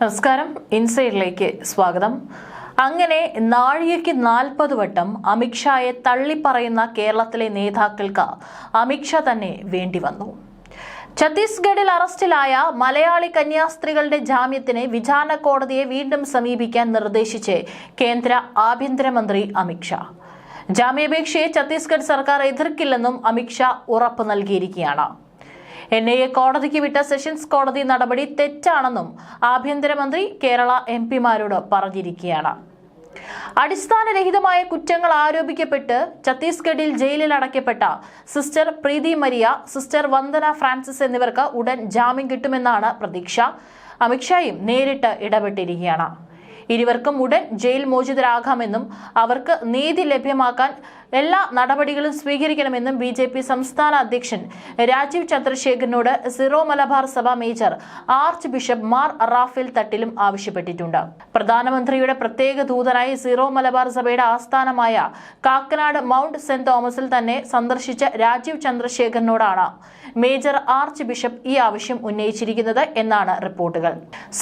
നമസ്കാരം. ഇൻസൈഡിലേക്ക് സ്വാഗതം. അങ്ങനെ നാഴികയ്ക്ക് നാൽപ്പത് വട്ടം അമിത്ഷായെ തള്ളിപ്പറയുന്ന കേരളത്തിലെ നേതാക്കൾക്ക് അമിത്ഷാ തന്നെ വേണ്ടി വന്നു. ഛത്തീസ്ഗഡിൽ അറസ്റ്റിലായ മലയാളി കന്യാസ്ത്രീകളുടെ ജാമ്യത്തിന് വിചാരണ കോടതിയെ വീണ്ടും സമീപിക്കാൻ നിർദ്ദേശിച്ച് കേന്ദ്ര ആഭ്യന്തരമന്ത്രി അമിത്ഷാ ജാമ്യാപേക്ഷയെ ഛത്തീസ്ഗഡ് സർക്കാർ എതിർക്കില്ലെന്നും അമിത്ഷാ ഉറപ്പ് നൽകിയിരിക്കുകയാണ്. എൻ ഐ എ കോടതിക്ക് വിട്ട സെഷൻസ് കോടതി നടപടി തെറ്റാണെന്നും ആഭ്യന്തരമന്ത്രി കേരള എം പിമാരോട് പറഞ്ഞിരിക്കുകയാണ്. അടിസ്ഥാനരഹിതമായ കുറ്റങ്ങൾ ആരോപിക്കപ്പെട്ട് ഛത്തീസ്ഗഡിൽ ജയിലിൽ അടയ്ക്കപ്പെട്ട sister Preethi Maria sister Vandana Francis എന്നിവർക്ക് ഉടൻ ജാമ്യം കിട്ടുമെന്നാണ് പ്രതീക്ഷ. അമിത്ഷായും നേരിട്ട് ഇടപെട്ടിരിക്കുകയാണ്. ഇരുവർക്കും ഉടൻ ജയിൽ മോചിതരാകാമെന്നും അവർക്ക് നീതി ലഭ്യമാക്കാൻ എല്ലാ നടപടികളും സ്വീകരിക്കണമെന്നും ബി ജെ പി സംസ്ഥാന അധ്യക്ഷൻ Rajeev ചന്ദ്രശേഖരനോട് Syro Malabar Sabha major archbishop Mar Raphael തട്ടിലും ആവശ്യപ്പെട്ടിട്ടുണ്ട്. പ്രധാനമന്ത്രിയുടെ പ്രത്യേക ദൂതനായി സിറോ മലബാർ സഭയുടെ ആസ്ഥാനമായ കാക്കനാട് മൗണ്ട് സെന്റ് തോമസിൽ തന്നെ സന്ദർശിച്ച രാജീവ് ചന്ദ്രശേഖരനോടാണ് മേജർ ആർച്ച് ബിഷപ്പ് ഈ ആവശ്യം ഉന്നയിച്ചിരിക്കുന്നത് എന്നാണ് റിപ്പോർട്ടുകൾ.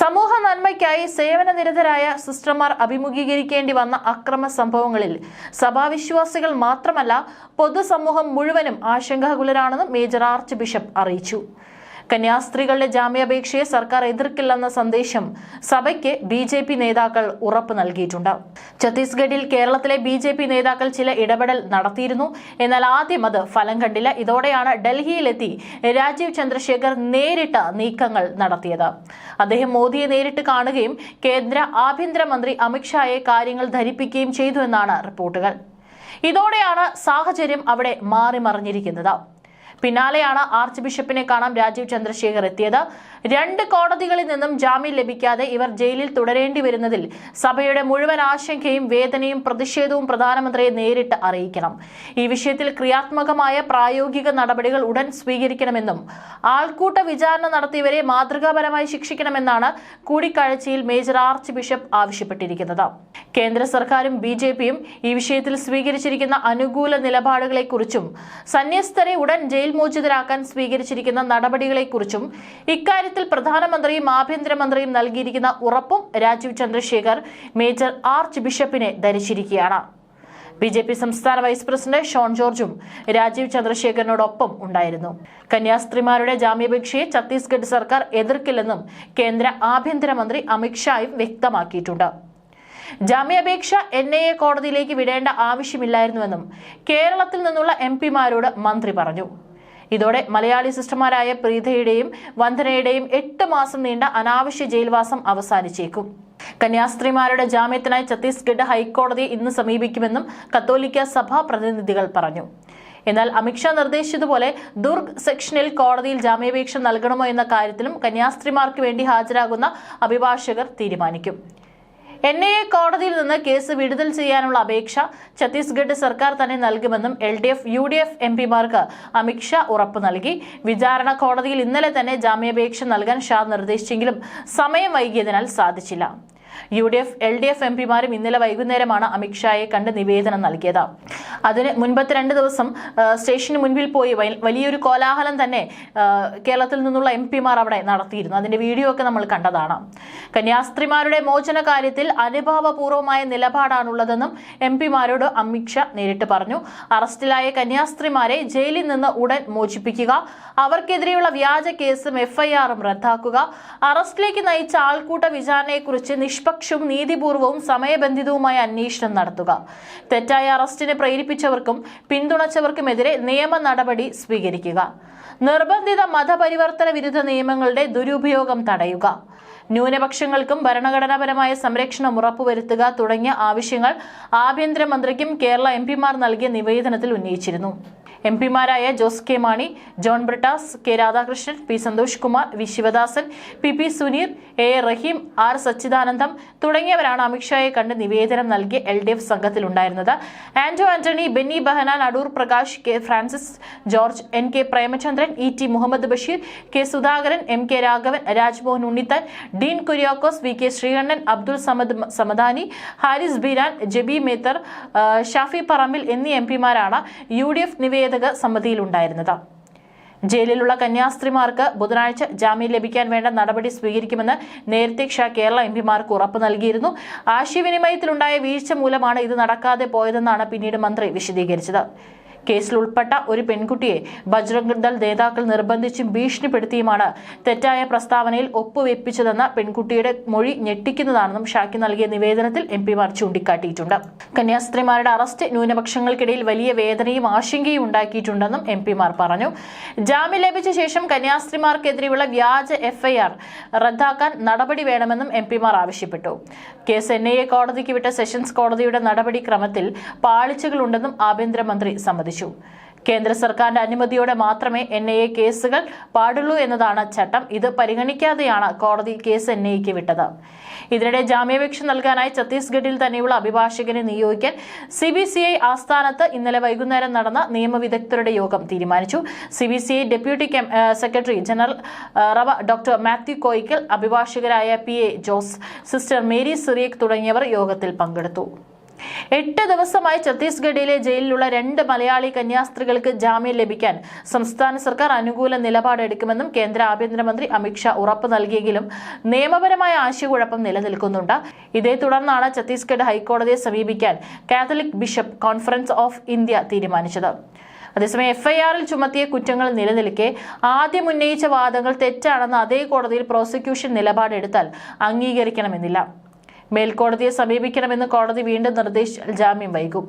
സമൂഹ നന്മയ്ക്കായി സേവനനിരതരായ സിസ്റ്റർമാർ അഭിമുഖീകരിക്കേണ്ടി വന്ന അക്രമ സംഭവങ്ങളിൽ സഭാവിശ്വാസികൾ മാത്രമല്ല പൊതുസമൂഹം മുഴുവനും ആശങ്കാകുലരാണെന്ന് മേജർ ആർച്ച് ബിഷപ്പ് അറിയിച്ചു. കന്യാസ്ത്രീകളുടെ ജാമ്യാപേക്ഷയെ സർക്കാർ എതിർക്കില്ലെന്ന സന്ദേശം സഭയ്ക്ക് ബി ജെ പി നേതാക്കൾ ഉറപ്പ് നൽകിയിട്ടുണ്ട്. ഛത്തീസ്ഗഡിൽ കേരളത്തിലെ ബി ജെ പി നേതാക്കൾ ചില ഇടപെടൽ നടത്തിയിരുന്നു. എന്നാൽ ആദ്യം അത് ഫലം കണ്ടില്ല. ഇതോടെയാണ് ഡൽഹിയിലെത്തി രാജീവ് ചന്ദ്രശേഖർ നേരിട്ട് നീക്കങ്ങൾ നടത്തിയത്. അദ്ദേഹം മോദിയെ നേരിട്ട് കാണുകയും കേന്ദ്ര ആഭ്യന്തരമന്ത്രി അമിത്ഷായെ കാര്യങ്ങൾ ധരിപ്പിക്കുകയും ചെയ്തു എന്നാണ് റിപ്പോർട്ടുകൾ. ഇതോടെയാണ് സാഹചര്യം അവിടെ മാറി മറിഞ്ഞിരിക്കുന്നത് പിന്നാലെയാണ് ആർച്ച് ബിഷപ്പിനെ കാണാൻ രാജീവ് ചന്ദ്രശേഖർ എത്തിയത്. രണ്ട് കോടതികളിൽ നിന്നും ജാമ്യം ലഭിക്കാതെ ഇവർ ജയിലിൽ തുടരേണ്ടി വരുന്നതിൽ സഭയുടെ മുഴുവൻ ആശങ്കയും വേദനയും പ്രതിഷേധവും പ്രധാനമന്ത്രിയെ നേരിട്ട് അറിയിക്കണം. ഈ വിഷയത്തിൽ ക്രിയാത്മകമായ പ്രായോഗിക നടപടികൾ ഉടൻ സ്വീകരിക്കണമെന്നും ആൾക്കൂട്ട വിചാരണ നടത്തിയവരെ മാതൃകാപരമായി ശിക്ഷിക്കണമെന്നാണ് കൂടിക്കാഴ്ചയിൽ മേജർ ആർച്ച് ബിഷപ്പ് ആവശ്യപ്പെട്ടിരിക്കുന്നത്. കേന്ദ്ര സർക്കാരും ബി ജെ പിയും ഈ വിഷയത്തിൽ സ്വീകരിച്ചിരിക്കുന്ന അനുകൂല നിലപാടുകളെക്കുറിച്ചും സന്യസ്തരെ ഉടൻ ജയിൽ മോചിതരാക്കാൻ സ്വീകരിച്ചിരിക്കുന്ന നടപടികളെക്കുറിച്ചും ഇക്കാര്യത്തിൽ പ്രധാനമന്ത്രിയും ആഭ്യന്തരമന്ത്രിയും നൽകിയിരിക്കുന്ന ഉറപ്പും രാജീവ് ചന്ദ്രശേഖർ മേജർ ആർച്ച് ബിഷപ്പിനെ ധരിച്ചിരിക്കുകയാണ്. ബി ജെ പി സംസ്ഥാന വൈസ് പ്രസിഡന്റ് ഷോൺ ജോർജും രാജീവ് ചന്ദ്രശേഖരനോടൊപ്പം ഉണ്ടായിരുന്നു. കന്യാസ്ത്രീമാരുടെ ജാമ്യാപേക്ഷയെ ഛത്തീസ്ഗഡ് സർക്കാർ എതിർക്കില്ലെന്നും കേന്ദ്ര ആഭ്യന്തരമന്ത്രി അമിത്ഷായും വ്യക്തമാക്കിയിട്ടുണ്ട്. ജാമ്യാപേക്ഷ എൻ ഐ എ കോടതിയിലേക്ക് വിടേണ്ട ആവശ്യമില്ലായിരുന്നുവെന്നും കേരളത്തിൽ നിന്നുള്ള എം പിമാരോട് മന്ത്രി പറഞ്ഞു. ഇതോടെ മലയാളി സിസ്റ്റർമാരായ പ്രീതയുടെയും വന്ദനയുടെയും എട്ട് മാസം നീണ്ട അനാവശ്യ ജയിൽവാസം അവസാനിച്ചേക്കും. കന്യാസ്ത്രീമാരുടെ ജാമ്യത്തിനായി ഛത്തീസ്ഗഡ് ഹൈക്കോടതിയെ ഇന്ന് സമീപിക്കുമെന്നും കത്തോലിക്ക സഭാ പ്രതിനിധികൾ പറഞ്ഞു. എന്നാൽ അമിത്ഷാ നിർദ്ദേശിച്ചതുപോലെ ദുർഗ് സെക്ഷനിൽ കോടതിയിൽ ജാമ്യാപേക്ഷ നൽകണമോ എന്ന കാര്യത്തിലും കന്യാസ്ത്രീമാർക്ക് വേണ്ടി ഹാജരാകുന്ന അഭിഭാഷകർ തീരുമാനിക്കും. എൻ ഐ എ കോടതിയിൽ നിന്ന് കേസ് വിടുതൽ ചെയ്യാനുള്ള അപേക്ഷ ഛത്തീസ്ഗഡ് സർക്കാർ തന്നെ നൽകുമെന്നും L D F U D F M പിമാർക്ക് Amit Shah ഉറപ്പ് നൽകി. വിചാരണ കോടതിയിൽ ഇന്നലെ തന്നെ ജാമ്യാപേക്ഷ നൽകാൻ ഷാ നിർദ്ദേശിച്ചെങ്കിലും സമയം വൈകിയതിനാൽ സാധിച്ചില്ല. U D F L D F M പിമാരും ഇന്നലെ വൈകുന്നേരമാണ് അമിത്ഷായെ കണ്ട് നിവേദനം നൽകിയത്. അതിന് മുൻപത്തെ രണ്ട് ദിവസം സ്റ്റേഷന് മുൻപിൽ പോയി വലിയൊരു കോലാഹലം തന്നെ കേരളത്തിൽ നിന്നുള്ള എം പിമാർ അവിടെ നടത്തിയിരുന്നു. അതിന്റെ വീഡിയോ ഒക്കെ നമ്മൾ കണ്ടതാണ്. കന്യാസ്ത്രീമാരുടെ മോചന കാര്യത്തിൽ അനുഭാവപൂർവമായ നിലപാടാണുള്ളതെന്നും എം പിമാരോട് അമിത്ഷാ നേരിട്ട് പറഞ്ഞു. അറസ്റ്റിലായ കന്യാസ്ത്രീമാരെ ജയിലിൽ നിന്ന് ഉടൻ മോചിപ്പിക്കുക അവർക്കെതിരെയുള്ള വ്യാജ കേസും എഫ്ഐആറും റദ്ദാക്കുക അറസ്റ്റിലേക്ക് നയിച്ച ആൾക്കൂട്ട വിചാരണയെക്കുറിച്ച് നിഷ്പക്ഷവും നീതിപൂർവവും സമയബന്ധിതവുമായ അന്വേഷണം നടത്തുക. തെറ്റായ അറസ്റ്റിനെ പ്രേരിപ്പിച്ചവർക്കും പിന്തുണച്ചവർക്കുമെതിരെ നിയമ നടപടി സ്വീകരിക്കുക. നിർബന്ധിത മതപരിവർത്തന വിരുദ്ധ നിയമങ്ങളുടെ ദുരുപയോഗം തടയുക. ന്യൂനപക്ഷങ്ങൾക്കും ഭരണഘടനാപരമായ സംരക്ഷണം ഉറപ്പുവരുത്തുക തുടങ്ങിയ ആവശ്യങ്ങൾ ആഭ്യന്തരമന്ത്രിക്കും കേരള എം പിമാർ നൽകിയ നിവേദനത്തിൽ ഉന്നയിച്ചിരുന്നു. M പിമാരായ Jose K Mani John Brittas K Radhakrishnan P Santhosh Kumar V Sivadasan P P Suneer A Rahim R Sachidanandam തുടങ്ങിയവരാണ് അമിത്ഷായെ കണ്ട് നിവേദനം നൽകിയ L D F സംഘത്തിലുണ്ടായിരുന്നത്. Anto Antony Benny Behanan Adoor Prakash K Francis George N K Premachandran E T Muhammad Basheer K Sudhakaran M K Raghavan Rajmohan Unnithan Dean Kuriakose V K Sreekandan Abdul Samad Samadani Haris Beeran Jebi Mather Shafi Parambil എന്നീ M പിമാരാണ് U D F നിവേദക സമിതിയിലുണ്ടായിരുന്നത്. ജയിലിലുള്ള കന്യാസ്ത്രീമാർക്ക് ബുധനാഴ്ച ജാമ്യം ലഭിക്കാൻ വേണ്ട നടപടി സ്വീകരിക്കുമെന്ന് നേരത്തെ ഷാ കേരള എം പിമാർക്ക് ഉറപ്പ് നൽകിയിരുന്നു. ആശയവിനിമയത്തിലുണ്ടായ വീഴ്ച മൂലമാണ് ഇത് നടക്കാതെ പോയതെന്നാണ് പിന്നീട് മന്ത്രി വിശദീകരിച്ചത്. കേസിൽ ഉൾപ്പെട്ട ഒരു പെൺകുട്ടിയെ ബജ്രംഗ് ദൾ നേതാക്കൾ നിർബന്ധിച്ചും ഭീഷണിപ്പെടുത്തിയുമാണ് തെറ്റായ പ്രസ്താവനയിൽ ഒപ്പുവെപ്പിച്ചതെന്ന പെൺകുട്ടിയുടെ മൊഴി ഞെട്ടിക്കുന്നതാണെന്നും ഷാക്കി നൽകിയ നിവേദനത്തിൽ എം പിമാർ ചൂണ്ടിക്കാട്ടിയിട്ടുണ്ട്. കന്യാസ്ത്രീമാരുടെ അറസ്റ്റ് ന്യൂനപക്ഷങ്ങൾക്കിടയിൽ വലിയ വേദനയും ആശങ്കയും ഉണ്ടാക്കിയിട്ടുണ്ടെന്നും എം പിമാർ പറഞ്ഞു. ജാമ്യം ലഭിച്ച ശേഷം കന്യാസ്ത്രീമാർക്കെതിരെയുള്ള വ്യാജ എഫ്ഐആർ റദ്ദാക്കാൻ നടപടി വേണമെന്നും എം പിമാർ ആവശ്യപ്പെട്ടു. കേസ് എൻ ഐ എ കോടതിക്ക് വിട്ട സെഷൻസ് കോടതിയുടെ നടപടിക്രമത്തിൽ പാളിച്ചകളുണ്ടെന്നും ആഭ്യന്തരമന്ത്രി സമ്മതിച്ചു. കേന്ദ്ര സർക്കാരിന്റെ അനുമതിയോടെ മാത്രമേ എൻ ഐ എ കേസുകൾ പാടുള്ളൂ എന്നതാണ് ചട്ടം. ഇത് പരിഗണിക്കാതെയാണ് കോടതി കേസ് എൻ ഐക്ക് വിട്ടത്. ഇതിനിടെ ജാമ്യാപേക്ഷ നൽകാനായി ഛത്തീസ്ഗഡിൽ തന്നെയുള്ള അഭിഭാഷകനെ നിയോഗിക്കാൻ സി ബി സി ഐ ആസ്ഥാനത്ത് ഇന്നലെ വൈകുന്നേരം നടന്ന നിയമവിദഗ്ധരുടെ യോഗം തീരുമാനിച്ചു. C B C I deputy secretary general rev doctor Mathew Koickal അഭിഭാഷകരായ P A Jose sister Mary Cyriac തുടങ്ങിയവർ യോഗത്തിൽ പങ്കെടുത്തു. എട്ട് ദിവസമായി ഛത്തീസ്ഗഡിലെ ജയിലിലുള്ള രണ്ട് മലയാളി കന്യാസ്ത്രീകൾക്ക് ജാമ്യം ലഭിക്കാൻ സംസ്ഥാന സർക്കാർ അനുകൂല നിലപാടെടുക്കുമെന്നും കേന്ദ്ര ആഭ്യന്തരമന്ത്രി അമിത്ഷാ ഉറപ്പ് നൽകിയെങ്കിലും നിയമപരമായ ആശയക്കുഴപ്പം നിലനിൽക്കുന്നുണ്ട്. ഇതേ തുടർന്നാണ് ഛത്തീസ്ഗഡ് ഹൈക്കോടതിയെ സമീപിക്കാൻ Catholic bishop conference of India തീരുമാനിച്ചത്. അതേസമയം എഫ്ഐആറിൽ ചുമത്തിയ കുറ്റങ്ങൾ നിലനിൽക്കെ ആദ്യം ഉന്നയിച്ച വാദങ്ങൾ തെറ്റാണെന്ന് അതേ കോടതിയിൽ പ്രോസിക്യൂഷൻ നിലപാടെടുത്താൽ അംഗീകരിക്കണമെന്നില്ല. മേൽക്കോടതിയെ സമീപിക്കണമെന്ന് കോടതി വീണ്ടും നിർദ്ദേശിച്ചാൽ ജാമ്യം വൈകും.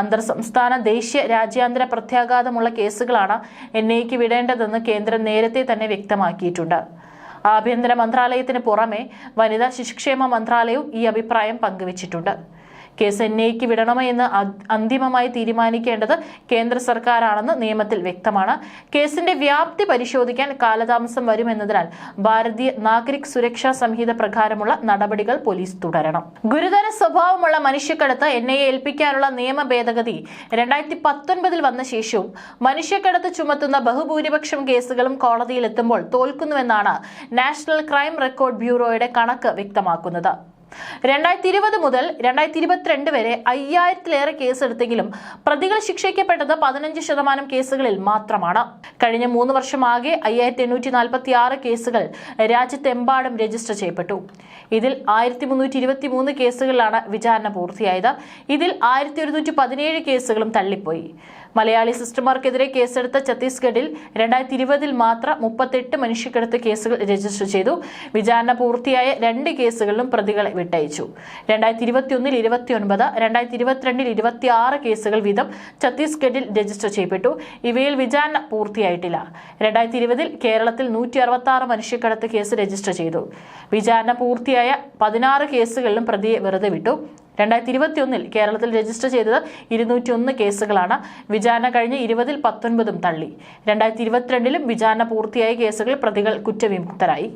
അന്തർ സംസ്ഥാന ദേശീയ രാജ്യാന്തര പ്രത്യാഘാതമുള്ള കേസുകളാണ് എൻ ഐക്ക് വിടേണ്ടതെന്ന് കേന്ദ്രം നേരത്തെ തന്നെ വ്യക്തമാക്കിയിട്ടുണ്ട്. ആഭ്യന്തര മന്ത്രാലയത്തിന് പുറമെ വനിതാ ശിശുക്ഷേമ മന്ത്രാലയവും ഈ അഭിപ്രായം പങ്കുവച്ചിട്ടുണ്ട്. കേസ് എൻ ഐക്ക് വിടണമോ എന്ന് അന്തിമമായി തീരുമാനിക്കേണ്ടത് കേന്ദ്ര സർക്കാരാണെന്ന് നിയമത്തിൽ വ്യക്തമാണ്. കേസിന്റെ വ്യാപ്തി പരിശോധിക്കാൻ കാലതാമസം വരുമെന്നതിനാൽ ഭാരതീയ നാഗരിക് സുരക്ഷാ സംഹിത പ്രകാരമുള്ള നടപടികൾ പോലീസ് തുടരണം. ഗുരുതര സ്വഭാവമുള്ള മനുഷ്യക്കടത്ത് എൻ ഐ ഏൽപ്പിക്കാനുള്ള നിയമ ഭേദഗതി രണ്ടായിരത്തി പത്തൊൻപതിൽ വന്ന ശേഷവും മനുഷ്യക്കടത്ത് ചുമത്തുന്ന ബഹുഭൂരിപക്ഷം കേസുകളും കോടതിയിലെത്തുമ്പോൾ തോൽക്കുന്നുവെന്നാണ് നാഷണൽ ക്രൈം റെക്കോർഡ് ബ്യൂറോയുടെ കണക്ക് വ്യക്തമാക്കുന്നത്. രണ്ടായിരത്തി ഇരുപത് മുതൽ രണ്ടായിരത്തി ഇരുപത്തിരണ്ട് വരെ അയ്യായിരത്തിലേറെ കേസെടുത്തെങ്കിലും പ്രതികൾ ശിക്ഷിക്കപ്പെട്ടത് പതിനഞ്ച് ശതമാനം കേസുകളിൽ മാത്രമാണ്. കഴിഞ്ഞ മൂന്ന് വർഷമാകെ അയ്യായിരത്തി എണ്ണൂറ്റി നാൽപ്പത്തി ആറ് കേസുകൾ രാജ്യത്തെമ്പാടും രജിസ്റ്റർ ചെയ്യപ്പെട്ടു. ഇതിൽ ആയിരത്തി മുന്നൂറ്റി ഇരുപത്തി മൂന്ന് കേസുകളിലാണ് വിചാരണ പൂർത്തിയായത്. ഇതിൽ ആയിരത്തി ഒരുന്നൂറ്റി പതിനേഴ് കേസുകളും തള്ളിപ്പോയി. മലയാളി സിസ്റ്റർമാർക്കെതിരെ കേസെടുത്ത ഛത്തീസ്ഗഡിൽ രണ്ടായിരത്തി ഇരുപതിൽ മാത്രം മുപ്പത്തെട്ട് മനുഷ്യക്കെടുത്ത കേസുകൾ രജിസ്റ്റർ ചെയ്തു. വിചാരണ പൂർത്തിയായ രണ്ട് കേസുകളിലും പ്രതികളെ വിട്ടയച്ചു. രണ്ടായിരത്തി ഇരുപത്തിയൊന്നിൽ ഇരുപത്തിയൊൻപത് രണ്ടായിരത്തി ഇരുപത്തിരണ്ടിൽ ഇരുപത്തി ആറ് കേസുകൾ വീതം ഛത്തീസ്ഗഡിൽ രജിസ്റ്റർ ചെയ്യപ്പെട്ടു. ഇവയിൽ വിചാരണ പൂർത്തിയായിട്ടില്ല. രണ്ടായിരത്തി ഇരുപതിൽ കേരളത്തിൽ നൂറ്റി അറുപത്തി ആറ് മനുഷ്യക്കടത്ത് കേസ് രജിസ്റ്റർ ചെയ്തു. വിചാരണ പൂർത്തിയായ പതിനാറ് കേസുകളിലും പ്രതിയെ വെറുതെ വിട്ടു. രണ്ടായിരത്തി ഇരുപത്തിയൊന്നിൽ കേരളത്തിൽ രജിസ്റ്റർ ചെയ്തത് ഇരുന്നൂറ്റി ഒന്ന് കേസുകളാണ്. വിചാരണ കഴിഞ്ഞ് ഇരുപതിൽ പത്തൊൻപതും തള്ളി. രണ്ടായിരത്തി ഇരുപത്തിരണ്ടിലും വിചാരണ പൂർത്തിയായ കേസുകൾ പ്രതികൾ കുറ്റവിമുക്തരായി.